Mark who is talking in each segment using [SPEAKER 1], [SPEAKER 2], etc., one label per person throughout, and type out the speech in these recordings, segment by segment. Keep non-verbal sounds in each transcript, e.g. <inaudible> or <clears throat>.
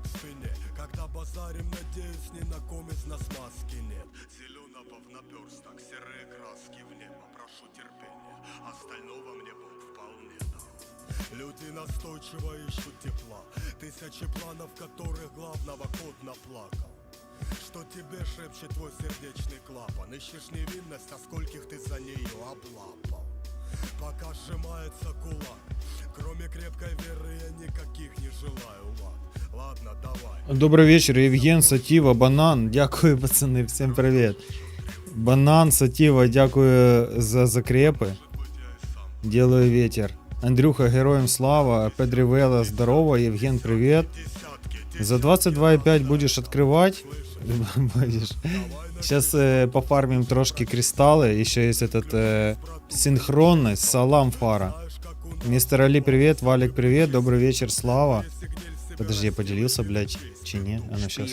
[SPEAKER 1] к спине Когда базарим, надеюсь, ни на ком из нас маски нет. Зеленого в наперсток, серые краски в небо Прошу терпения, остального мне Бог вполне дал. Люди настойчиво ищут тепла. Тысячи планов, которых главного кот наплакал. Что тебе шепчет твой сердечный клапан? Ищешь невинность, а скольких ты за нее облапал? Пока сжимается кулак Кроме крепкой веры я никаких не желаю лад Ладно, давай
[SPEAKER 2] Добрий вечір, Євген, Сатіва, Банан. Дякую, пацани, всім привіт. Банан, Сатіва, дякую за закрепи. Делаю ветер. Андрюха, героям слава. Педрівела, здорово. Євген, привіт. За 22,5 будеш відкривати. Будешь. Сейчас э, <laughs> пофармим трошки кристаллы. Еще есть этот э, синхронность. Салам фара. Мистер Али, привет. Валик, привет. Добрый вечер, Слава. Подожди, я поделился, блядь, чи не? А ну сейчас.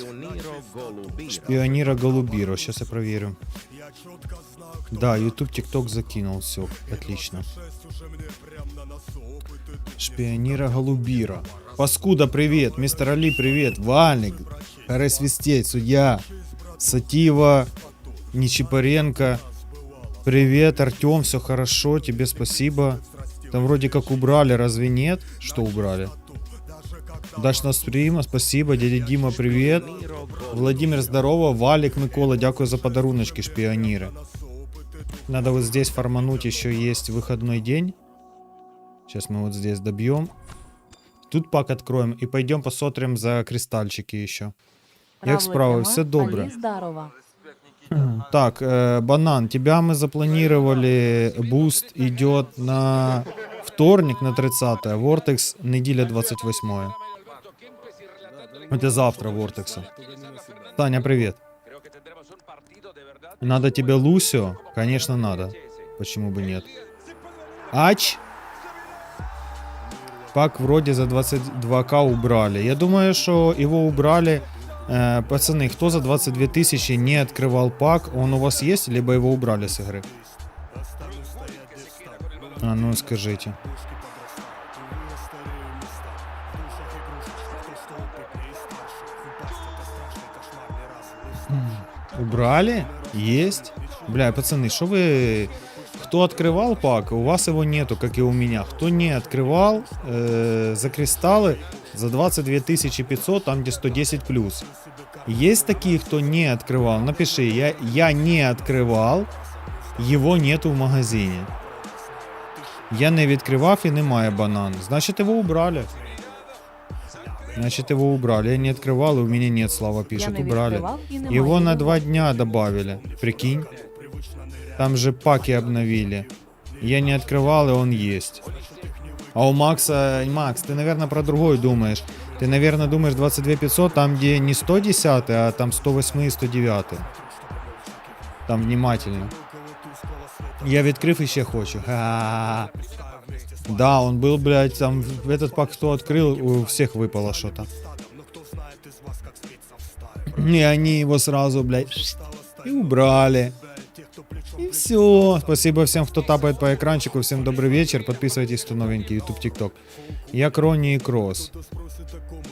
[SPEAKER 2] Шпионира Голубиро. Сейчас я проверю. Да, YouTube, TikTok закинул. Все, отлично. Шпионира Голубира. Паскуда, привет. Мистер Али, привет. Вальник. Харе Свистеть, судья. Сатива. Нечипаренко. Привет, Артем, все хорошо, тебе спасибо. Там вроде как убрали, разве нет? Что убрали? Удачного стрима, спасибо. Дядя Дима, привет. Владимир, здорово. Валик, Микола, дякую за подаруночки, шпиониры. Надо вот здесь фармануть, еще есть выходной день. Сейчас мы вот здесь добьем. Тут пак откроем и пойдем посмотрим за кристальчики еще. Як справи? Все добре.
[SPEAKER 3] Алі, здорово.
[SPEAKER 2] Так, э, банан, тебя мы запланировали. Буст идет на вторник, на 30 Вортекс неделя 28 Это завтра Вортекса. Таня, привет. Надо тебе Лусио? Конечно, надо. Почему бы нет? Ач? Пак вроде за 22к убрали. Я думаю, что его убрали. Пацаны, кто за 22 тысячи не открывал пак, он у вас есть, либо его убрали с игры? А ну скажите. Убрали? Есть? Бля, пацаны, что вы... Кто открывал пак, у вас его нету, как и у меня. Кто не открывал э, за кристаллы, за 22 500, там где 110 плюс. Есть такие, кто не открывал? Напиши, я, я не открывал, его нету в магазине. Я не відкривав і немає банан. Значить його убрали. Значит, его убрали. Я не открывал, и у меня нет, Слава пишет.
[SPEAKER 3] Я не
[SPEAKER 2] убрали.
[SPEAKER 3] відкривав і немає
[SPEAKER 2] Его на
[SPEAKER 3] його.
[SPEAKER 2] два дня добавили. Прикинь. Там же паки обновили. Я не открывал, и он есть. А у Макса... Макс, ты, наверное, про другой думаешь. Ты, наверное, думаешь 22 500, там, где не 110, а там 108 и 109. Там внимательно. Я відкрив і ще хочу. Ха-ха-ха. Да, он был, блядь, там этот пак, кто открыл, у всех выпало что-то. И они его сразу, блядь, и убрали. И все. Спасибо всем, кто тапает по экранчику. Всем добрый вечер. Подписывайтесь, кто новенький. YouTube, TikTok. Я Ронни и Кросс.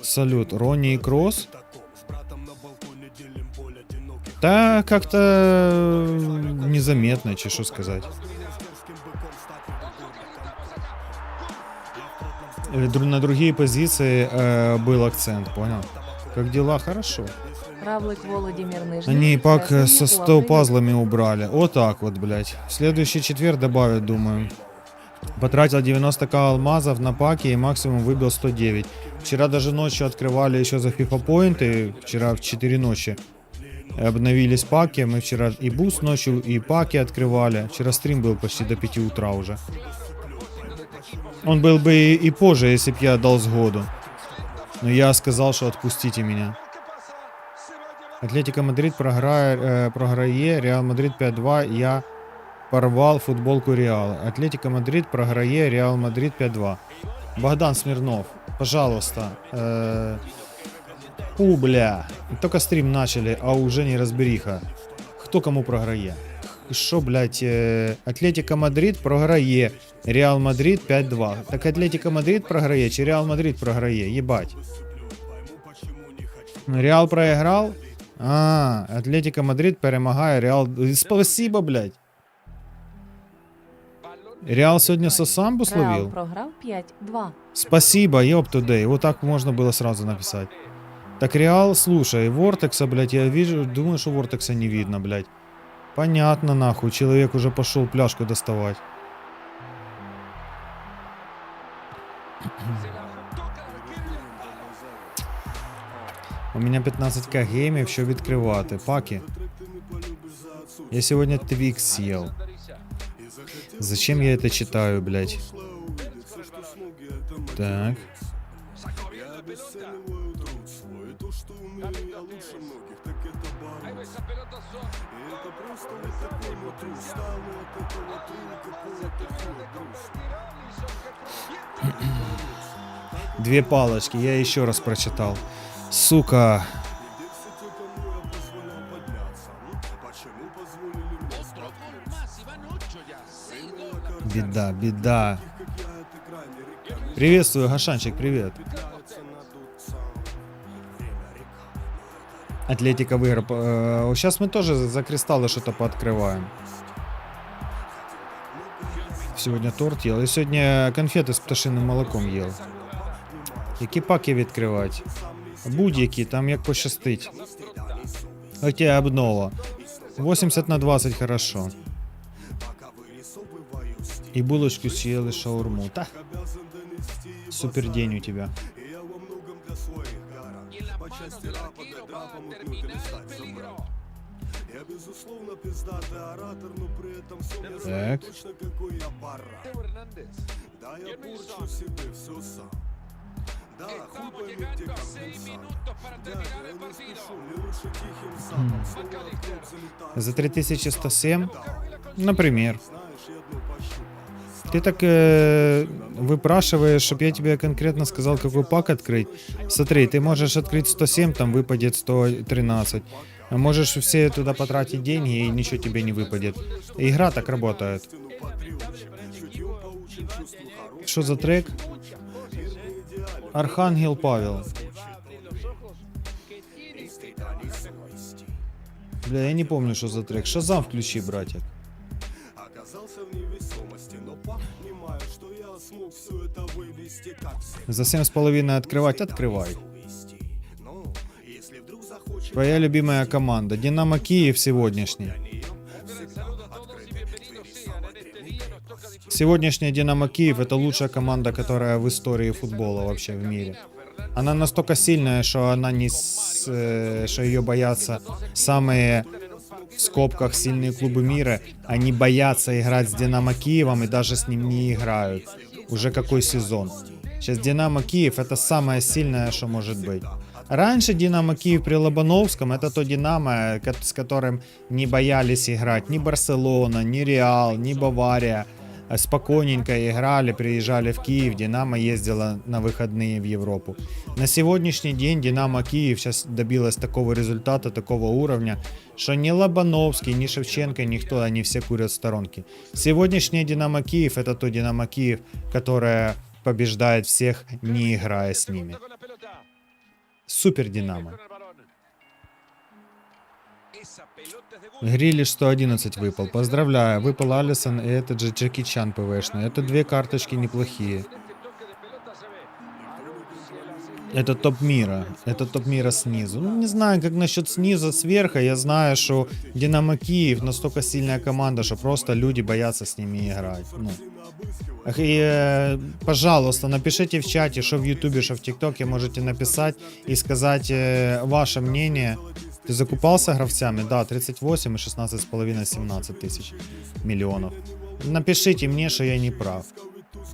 [SPEAKER 2] Салют. Ронни и Кросс? Да, как-то незаметно, че что сказать. Э, На другие позиции э, был акцент, понял? Как дела? Хорошо.
[SPEAKER 3] Равлик Володимир Нижній.
[SPEAKER 2] Они пак со 100
[SPEAKER 3] уловили.
[SPEAKER 2] пазлами убрали. Вот так вот, блядь. В следующий четверг добавят, думаю. Потратил 90к алмазов на паки и максимум выбил 109. Вчера даже ночью открывали еще за FIFA и вчера в 4 ночи обновились паки. Мы вчера и буст ночью, и паки открывали. Вчера стрим был почти до 5 утра уже. Он был бы и, и позже, если бы я дал сгоду. Но я сказал, что отпустите меня. Атлетика Мадрид програє, е, програє, Реал Мадрид 5-2. Я порвав футболку Реала. Атлетика Мадрид програє, Реал Мадрид 5-2. Богдан Смирнов, пожалуйста. Э, у, бля. Только стрим начали, а уже не разбериха. Хто кому програє? Що, блядь, е, Атлетика Мадрид програє, Реал Мадрид 5-2. Так Атлетика Мадрид програє чи Реал Мадрид програє? Єбать. Реал проіграв? А, Атлетика Мадрид перемагає Реал. Спасибо, блядь. Реал сьогодні сосамбу
[SPEAKER 3] Реал
[SPEAKER 2] словил?
[SPEAKER 3] програв 5-2.
[SPEAKER 2] Спасибо, ёб тудей. Вот так можно было сразу написать. Так Реал, слушай, Вортекса, блядь, я вижу, думаю, что Вортекса не видно, блядь. Понятно, нахуй, человек уже пошел пляшку доставать. У меня 15к геймів, що відкривати. Паки. Я сегодня твикс съел. Зачем я это читаю, блядь? Так. Две палочки, я еще раз прочитал. Сука. Беда, беда. Приветствую, Гашанчик, привет. Атлетика выиграла. Сейчас мы тоже за кристаллы что-то пооткрываем. Сегодня торт ел. И сегодня конфеты с пташиным молоком ел. Які паки відкривати? Будь-які, там як пощастить. Хоча обнова. 80 на 20 хорошо. І булочку съели шаурму. Та. Супер день у тебя.
[SPEAKER 1] Я безусловно пиздатый оратор, но при этом все я
[SPEAKER 2] Так.
[SPEAKER 1] знаю точно какой я баран. Да, я порчу себе все сам. Да, спешу, мне лучше тихим сапом. Слово от клуб залетает.
[SPEAKER 2] За 3107? Например. Ты так э, выпрашиваешь, чтобы я тебе конкретно сказал, какой пак открыть. Смотри, ты можешь открыть 107, там выпадет 113. А Можешь все туда потратить деньги, и ничего тебе не выпадет. Игра так работает. Что за трек? Архангел Павел. Бля, я не помню, что за трек. Шазам включи, братик.
[SPEAKER 1] Оказался в невесомости, но понимаю, что я смог все это вывести как все
[SPEAKER 2] За 7,5 открывать? Открывай. Твоя любимая команда. Динамо Киев сегодняшний. Сегодняшняя Динамо Киев это лучшая команда, которая в истории футбола вообще в мире. Она настолько сильная, что она не, с- э, что ее боятся самые в скобках сильные клубы мира. Они боятся играть с Динамо Киевом и даже с ним не играют. Уже какой сезон? Сейчас Динамо Киев это самое сильное, что может быть. Раньше Динамо Киев при Лобановском это то Динамо, с которым не боялись играть ни Барселона, ни Реал, ни Бавария. Спокойненько играли, приезжали в Киев, Динамо ездила на выходные в Европу. На сегодняшний день Динамо Киев сейчас добилась такого результата, такого уровня, что ни Лобановский, ни Шевченко, никто, они все курят в сторонке. Сегодняшняя Динамо Киев это то Динамо Киев, которое побеждает всех, не играя с ними. Супер Динамо. Грилиш 111 выпал. Поздравляю, выпал Алисон и этот же Джеки Чан ПВшный. Это две карточки неплохие. Это топ мира. Это топ мира снизу. Ну, не знаю, как насчет снизу, сверху. Я знаю, что Динамо Киев настолько сильная команда, что просто люди боятся с ними играть. Ну. И, э, пожалуйста, напишите в чате, что в Ютубе, что в ТикТоке можете написать и сказать э, ваше мнение. Ты закупался гравцами? Да, 38 и 16,5 17 тысяч миллионов. Напишите мне, что я не прав.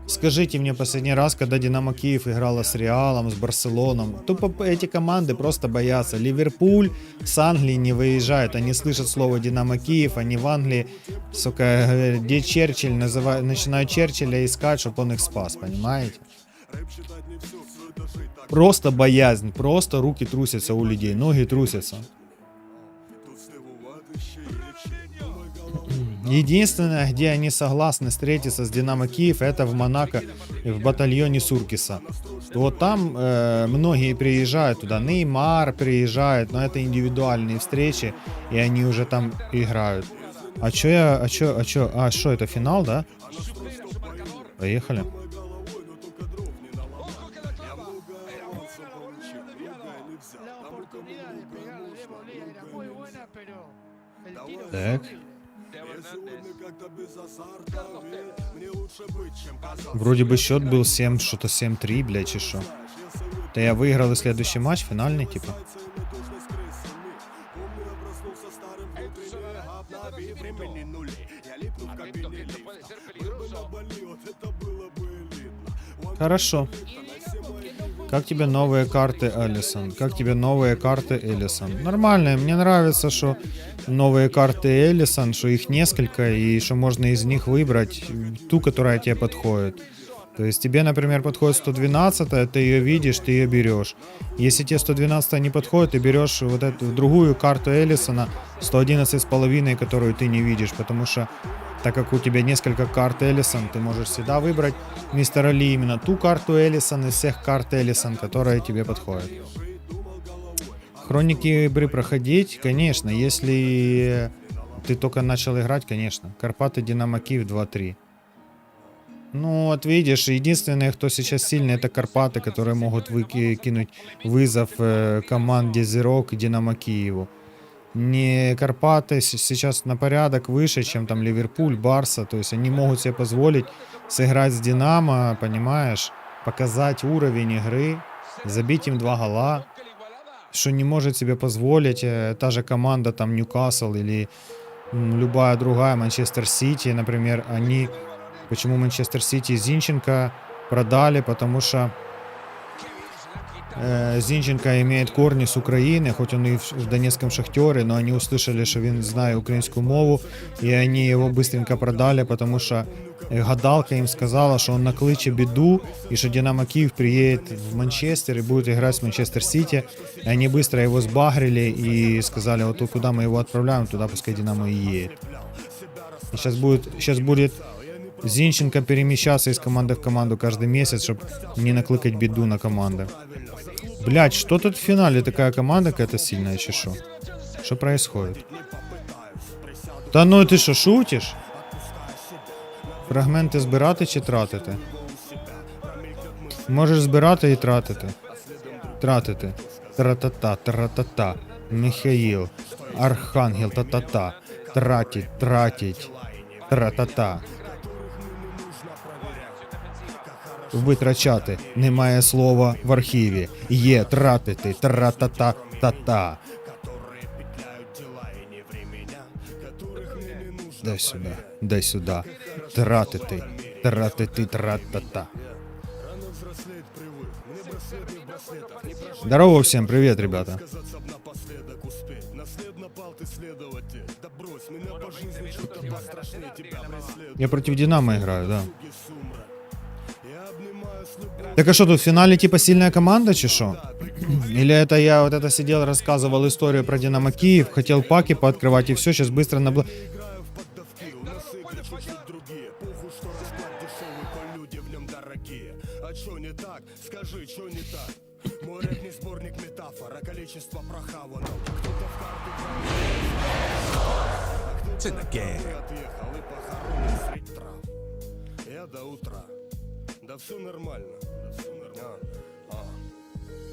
[SPEAKER 2] Скажите мне последний раз, когда Динамо Киев играла с Реалом, с Барселоном. Тупо эти команды просто боятся. Ливерпуль с Англии не выезжают. Они слышат слово Динамо Киев, они в Англии, сука, где Черчилль, называют, начинают Черчилля искать, чтобы он их спас, понимаете? Просто боязнь, просто руки трусятся у людей, ноги трусятся. Единственное, где они согласны встретиться с Динамо Киев, это в Монако в батальоне Суркиса. Вот там э, многие приезжают туда. Неймар приезжает, но это индивидуальные встречи, и они уже там играют. А чё я, а чё, а чё, а что это финал, да? Поехали. Так. Вроде бы счет был 7, что-то 7-3, блядь, чи что. Да я выиграл и следующий матч, финальный, типа. Хорошо. Как тебе новые карты Эллисон? Как тебе новые карты Эллисон? Нормально, мне нравится, что новые карты Эллисон, что их несколько, и что можно из них выбрать ту, которая тебе подходит. То есть тебе, например, подходит 112, ты ее видишь, ты ее берешь. Если тебе 112 не подходит, ты берешь вот эту другую карту Эллисона 111 с половиной, которую ты не видишь, потому что так как у тебя несколько карт Эллисон, ты можешь всегда выбрать мистера Ли именно ту карту Эллисон из всех карт Эллисон, которая тебе подходит. Хроники игры проходить, конечно, если ты только начал играть, конечно. Карпаты Динамо Киев 2-3. Ну, вот видишь, единственные, кто сейчас сильный, это Карпаты, которые могут выкинуть вызов э, команде Зирок и Динамо Киеву. Не Карпаты сейчас на порядок выше, чем там Ливерпуль, Барса. То есть они могут себе позволить сыграть с Динамо, понимаешь, показать уровень игры, забить им два гола, что не может себе позволить э, та же команда там Ньюкасл или любая другая Манчестер Сити, например, они Почему Манчестер Сити Зинченко продали? Потому что э, Зинченко имеет корни с Украины, хоть он и в, в Донецком шахтере, но они услышали, что он знает украинскую мову, и они его быстренько продали, потому что гадалка им сказала, что он накличе беду, и что Динамо Киев приедет в Манчестер и будет играть с Манчестер Сити. И они быстро его сбагрили и сказали, вот куда мы его отправляем, туда пускай Динамо и едет. И сейчас будет, сейчас будет Зинченко перемещаться из команды в команду каждый месяц, чтобы не накликать беду на команды. Блять, что тут в финале такая команда какая-то сильная, чи шо? Что происходит? Та ну ти що, шутиш? Фрагменти збирати чи тратити? Можеш збирати і тратити. Тратити. Тра-та-та, тра-та-та. Михаїл. Архангел, та-та-та. Тратить, тратить. Тра-та-та. Витрачати немає слова в архіві. Є тратити. Тра-та-та-та-та. Дай сюди, дай сюди. Тратити. Тратити, тра-та-та. Здорово всем, привет, ребята. Я против Динамо играю, да. Так а что тут в финале типа сильная команда, чи шо? <clears throat> Или это я вот это сидел, рассказывал историю про Динамо Киев, хотел паки пооткрывать и все, сейчас быстро набла...
[SPEAKER 1] не так? Скажи, чё не так? Мой рэп не сборник метафор, а количество прохаванного. Кто-то в карты
[SPEAKER 4] the game.
[SPEAKER 1] отъехал и похоронен средь трав. Я до утра. Да все нормально. Да все нормально. А, а.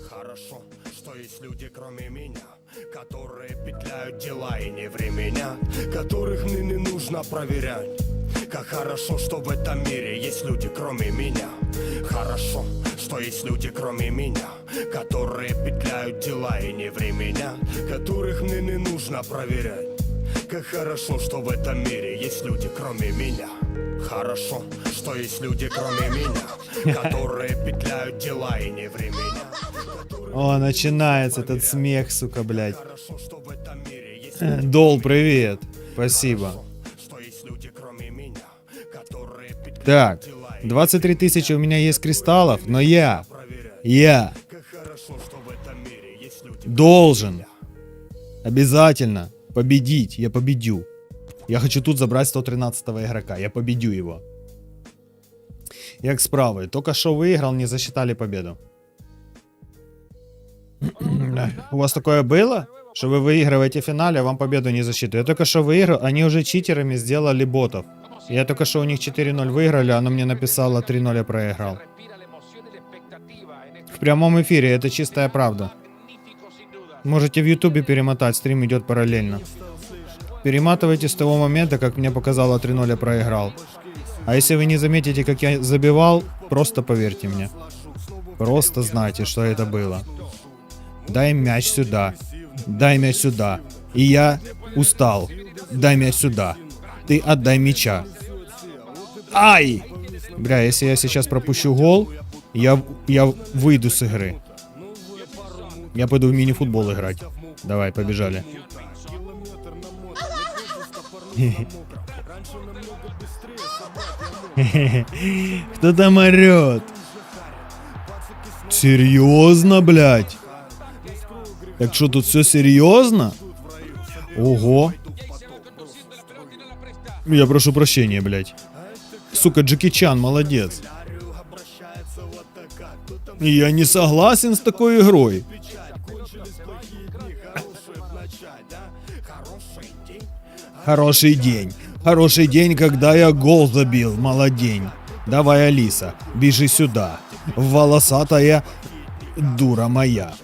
[SPEAKER 1] Хорошо, что есть люди кроме меня Которые петляют дела и не времена Которых мне не нужно проверять Как хорошо, что в этом мире есть люди кроме меня Хорошо, что есть люди кроме меня Которые петляют дела и не времена Которых мне не нужно проверять как хорошо, что в этом мире есть люди, кроме меня. Хорошо, что есть люди, кроме меня, которые петляют дела и не времена.
[SPEAKER 2] О, начинается этот смех, сука, блядь. Дол, привет. Спасибо. Так,
[SPEAKER 1] дела и
[SPEAKER 2] 23 тысячи у меня есть кристаллов, но я, я должен обязательно победить. Я победю. Я хочу тут забрать 113 игрока. Я победю его. Як справи? Только что выиграл, не засчитали победу. <clears throat> У вас такое было? Что вы выигрываете в финале, а вам победу не засчитывают. Я только что выиграл, они уже читерами сделали ботов. Я только что у них 4-0 выиграли, оно мне написало 3-0 я проиграл. В прямом эфире, это чистая правда. Можете в ютубе перемотать, стрим идет параллельно. Перематывайте с того момента, как мне показало 3-0 я проиграл. А если вы не заметите, как я забивал, просто поверьте мне. Просто знайте, что это было. Дай мяч сюда. Дай мяч сюда. И я устал. Дай мяч сюда. Ты отдай мяча. Ай! Бля, если я сейчас пропущу гол, я, я выйду с игры. Я пойду в мини-футбол играть. Давай, побежали. Кто <laughs> там орет? Серьезно, блядь? Так что тут все серьезно? Ого. Я прошу прощения, блядь. Сука, Джеки Чан, молодец. Я не согласен с такой игрой. Хороший день. Хороший день, когда я гол забил. Молодень. Давай, Алиса, бежи сюда. Волосатая дура моя.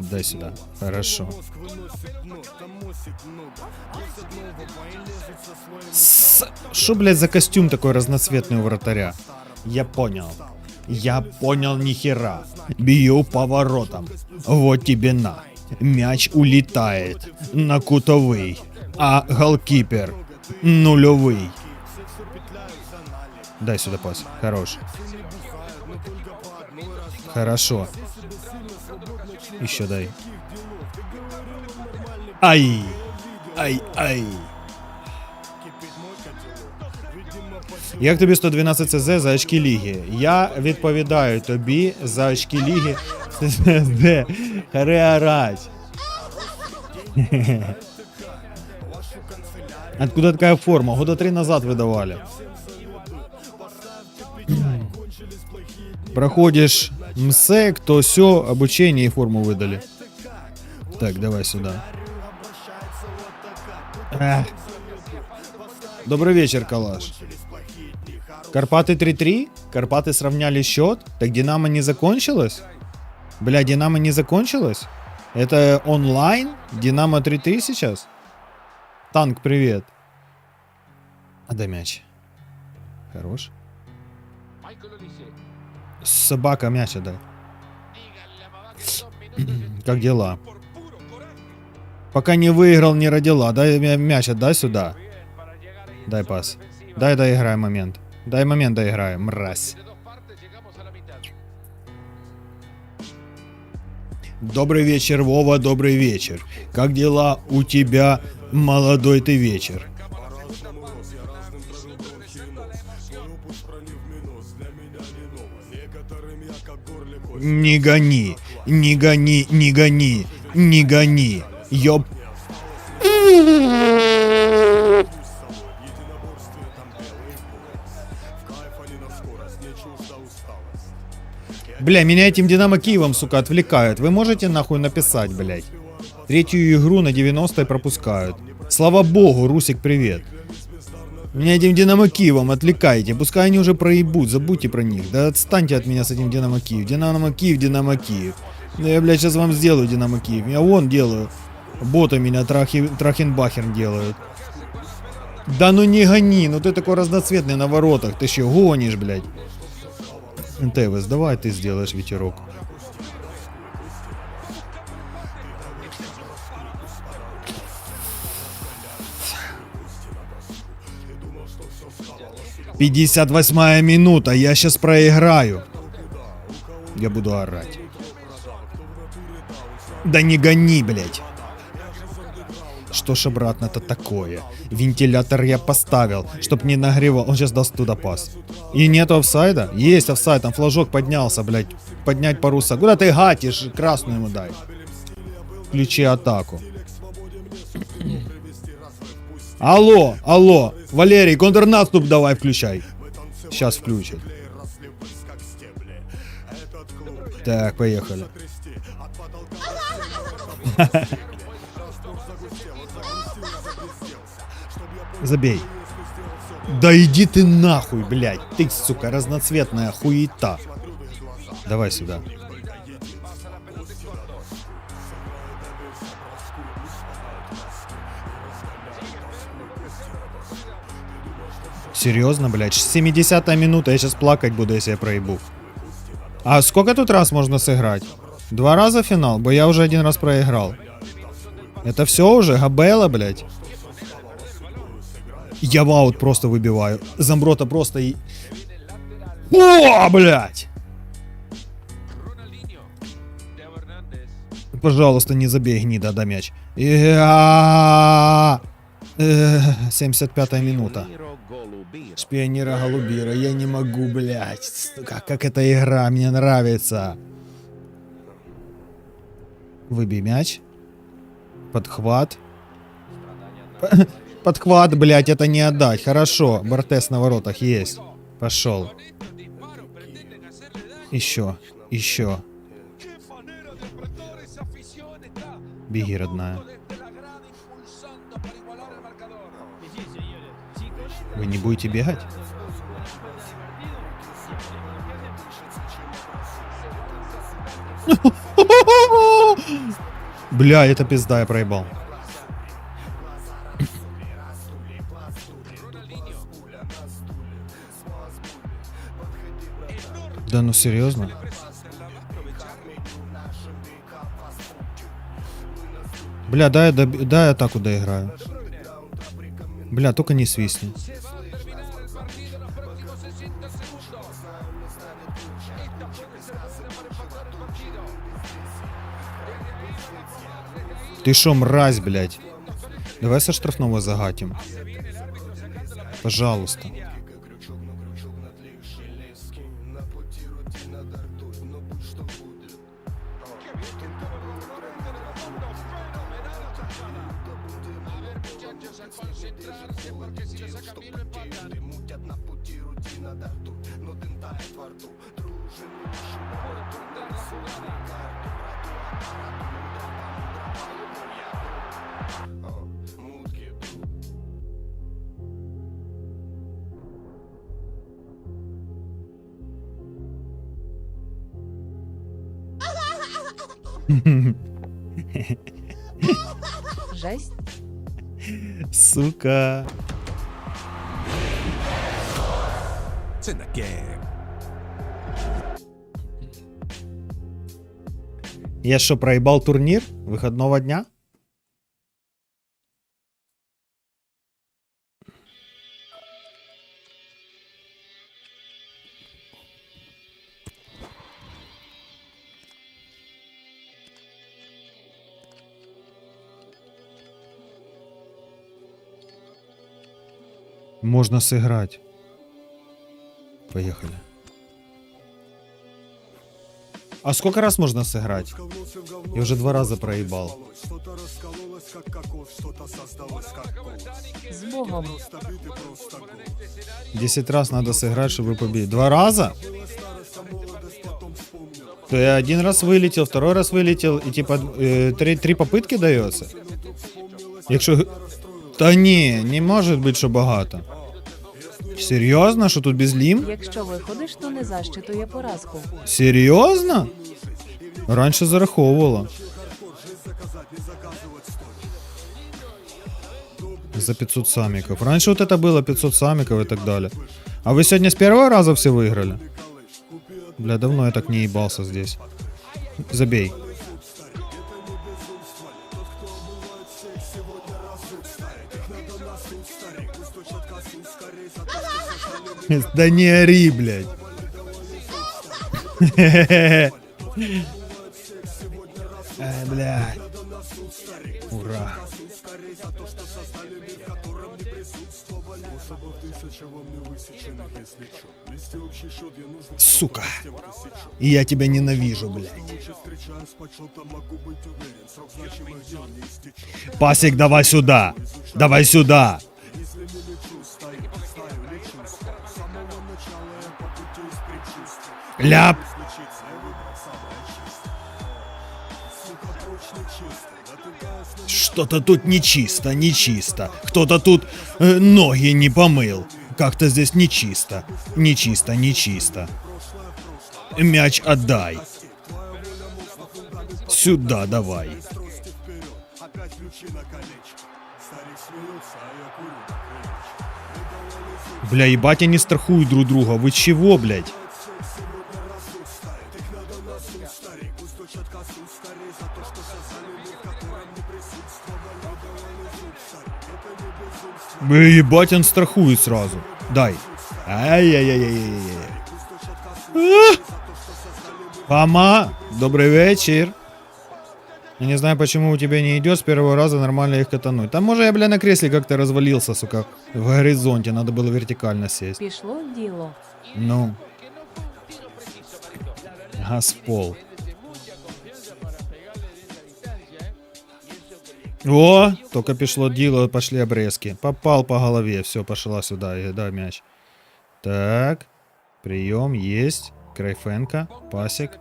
[SPEAKER 2] Дай сюда. Хорошо. С- Что, блядь, за костюм такой разноцветный у вратаря? Я понял. Я понял ни хера. Бью поворотом. Вот тебе на. Мяч улетает на кутовый, а голкипер нулевый. Дай сюда пас. Хорош. Хорошо. Еще дай. Ай! Ай, ай. Як тобі 112 ЦЗ за очки ліги? Я відповідаю тобі за очки ліги. ЦЗ. Харе орать. Откуда такая форма? Года три назад выдавали. Проходишь МСЭК, то все, обучение и форму выдали. Так, давай сюда. Добрый вечер, Калаш. Карпаты 3-3? Карпаты сравняли счет? Так Динамо не закончилось? Бля, Динамо не закончилось? Это онлайн? Динамо 3-3 сейчас? Танк, привет. Отдай мяч. Хорош. Собака мяч отдай. Как дела? Пока не выиграл, не родила. Дай мя- мяч, отдай сюда. Дай пас. Дай доиграем момент. Дай момент доиграем, мразь. Добрый вечер, Вова, добрый вечер. Как дела у тебя, молодой ты вечер? Не гони, не гони, не гони, не гони. Ёб... Бля, меня этим Динамо Киевом, сука, отвлекают. Вы можете нахуй написать, блядь? Третью игру на 90 пропускают. Слава богу, Русик, привет. Меня этим Динамо Киевом отвлекаете. Пускай они уже проебут, забудьте про них. Да отстаньте от меня с этим Динамо Киев. Динамо Киев, Динамо Киев. Да я, блядь, сейчас вам сделаю Динамо Киев. Я вон делаю. Боты меня трахи, трахенбахер делают. Да ну не гони, ну ты такой разноцветный на воротах. Ты что, гонишь, блядь? Тевес, давай ты сделаешь ветерок. Пятьдесят восьмая минута, я сейчас проиграю. Я буду орать. Да не гони, блядь. Что ж обратно-то такое? Вентилятор я поставил, чтоб не нагревал. Он сейчас даст туда пас. И нет офсайда? Есть офсайд, там флажок поднялся, блядь. Поднять паруса. Куда ты гатишь? Красную ему дай. Включи атаку. Алло, алло, Валерий, контрнаступ давай включай. Сейчас включит. Так, поехали. <laughs> Забей. Да иди ты нахуй, блядь. Ты, сука, разноцветная хуета. Давай сюда. Серьезно, блядь? 70 минута, я сейчас плакать буду, если я проебу. А сколько тут раз можно сыграть? Два раза финал? Бо я уже один раз проиграл. Это все уже? Габела, блядь? Я в аут просто выбиваю. Замброта просто и... О, блядь! Пожалуйста, не забей, гнида, да мяч. Я- Э, 75 минута. Шпионера Голубира, я не могу, блядь. Сука, как эта игра, мне нравится. Выбей мяч. Подхват. Подхват, блядь, это не отдать. Хорошо, Бортес на воротах есть. Пошел. Еще, еще. Беги, родная. Вы не будете бегать? <laughs> Бля, это пизда, я проебал. Да ну серьезно? Бля, дай, я дай я атаку доиграю. Бля, только не свистни. Ты шо, мразь, блядь? Давай со штрафного загатим. Пожалуйста. <laughs>
[SPEAKER 3] Жесть.
[SPEAKER 2] Сука.
[SPEAKER 4] It's in the game.
[SPEAKER 2] Я что, проебал турнир выходного дня? Можно сыграть. Поехали. А сколько раз можно сыграть? Я уже два раза проебал.
[SPEAKER 3] З Богом.
[SPEAKER 2] 10 раз надо сыграть, чтобы победить. Два раза? То я один раз вылетел, второй раз вылетел, и типа э, три, три попытки дается? Якщо... г- Та ні, не може бути, що багато. Серйозно, що тут без лім?
[SPEAKER 3] Якщо виходиш, то не защитує поразку.
[SPEAKER 2] Серйозно? Раніше зараховувала. За 500 самиков. Раньше вот это было 500 самиков и так далее. А вы сегодня с первого раза все выиграли? Бля, давно я так не ебался здесь. Забей. Да не ори, блядь. <laughs> Ай, блядь. Ура. Сука. И я тебя ненавижу, блядь. Пасик, давай сюда. Давай сюда. Ляп. Что-то тут нечисто, нечисто. Кто-то тут э, ноги не помыл. Как-то здесь нечисто. Нечисто, нечисто. Мяч отдай. Сюда давай. Бля, ебать, они страхуют друг друга. Вы чего, блядь? Ебать, он страхует сразу. Дай. Ай-яй-яй-яй-яй. А! Фома, добрый вечер. Я не знаю, почему у тебя не идет с первого раза нормально их катануть. Там, может, я, бля, на кресле как-то развалился, сука, в горизонте. Надо было вертикально сесть.
[SPEAKER 3] Пішло діло.
[SPEAKER 2] Ну. Газ О, только пришло дело, пошли обрезки. Попал по голове, все, пошла сюда, да, мяч. Так, прием есть. Крайфенко, пасик.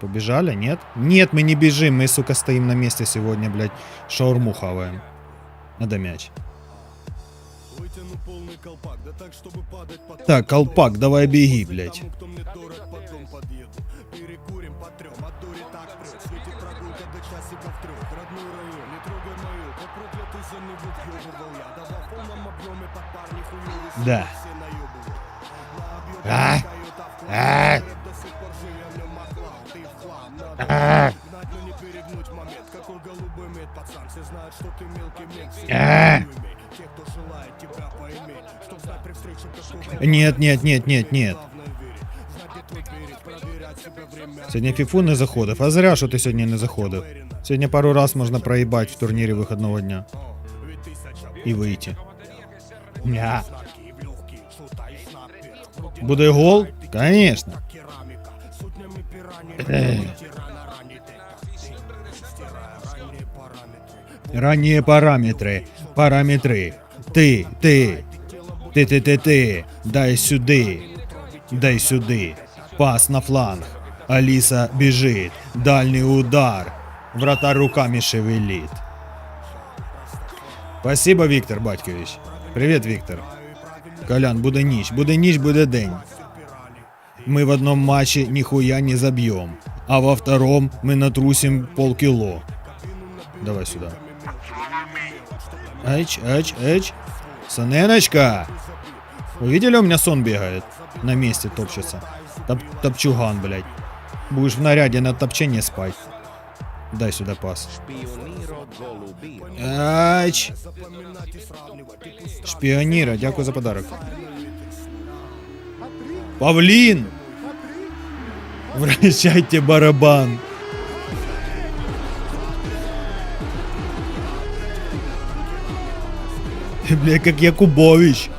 [SPEAKER 2] Побежали, нет? Нет, мы не бежим, мы, сука, стоим на месте сегодня, блядь, шаурму хаваем. Надо мяч.
[SPEAKER 1] Так, чтобы падать потом.
[SPEAKER 2] Так, колпак, давай беги, блядь. Да. А? А?
[SPEAKER 1] Рэп до сих пор живем, в нём охлам. Ты в хлам, надо
[SPEAKER 2] А?
[SPEAKER 1] гнать, но не перегнуть момент. Какой голубой мед, пацан. Все знают, что ты мелкий мент. Все
[SPEAKER 2] А? Нет, нет, нет, нет, нет.
[SPEAKER 1] Главное верить. Знать, где твой берег, проверять себя время.
[SPEAKER 2] Сьогодні фіфу не заходив. А зря, що ти сьогодні не заходив. Сьогодні пару раз можна проїбати в турнірі вихідного дня. І вийти. Ня. Буде гол? Конечно.
[SPEAKER 1] Керамика, сотнями пираний,
[SPEAKER 2] Эй.
[SPEAKER 1] тирана ранит это. Стирая ранние параметры.
[SPEAKER 2] Ранні параметри. Параметри. Ти, ти. Ти, ти, ти, ти. Дай сюди. Дай сюди. Пас на фланг. Аліса біжить. Дальний удар. Вратар руками шевелит. Спасибо, Віктор Батькович. Привіт, Віктор. Колян, буде ніч, буде ніч, буде день. Мы в одном матче нихуя не забьем, а во втором мы натрусим полкило. Давай сюда. Эч, эч, эч. Саненочка! Увидели, у меня сон бегает? На месте топчется. Топ, топчуган, блядь. Будешь в наряде на топчине спать. Дай сюда пас. Ач! Шпіоніра, дякую за подарок. Павлін! Вращайте барабан. <laughs> Бля, как Якубович.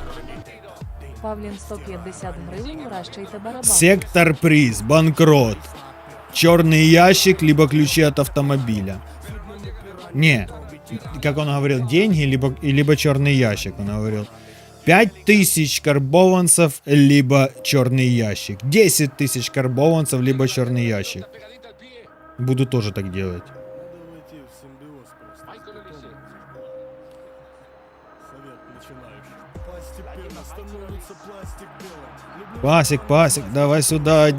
[SPEAKER 3] Павлін 150 гривень, вращайте барабан.
[SPEAKER 2] Сектор приз, банкрот. Черный ящик, либо ключи от автомобиля. Не, как он говорил, деньги, либо, либо черный ящик, он говорил. Пять тысяч карбованцев, либо черный ящик. Десять тысяч карбованцев, либо черный ящик. Буду тоже так делать. Пасик, пасик, давай сюда,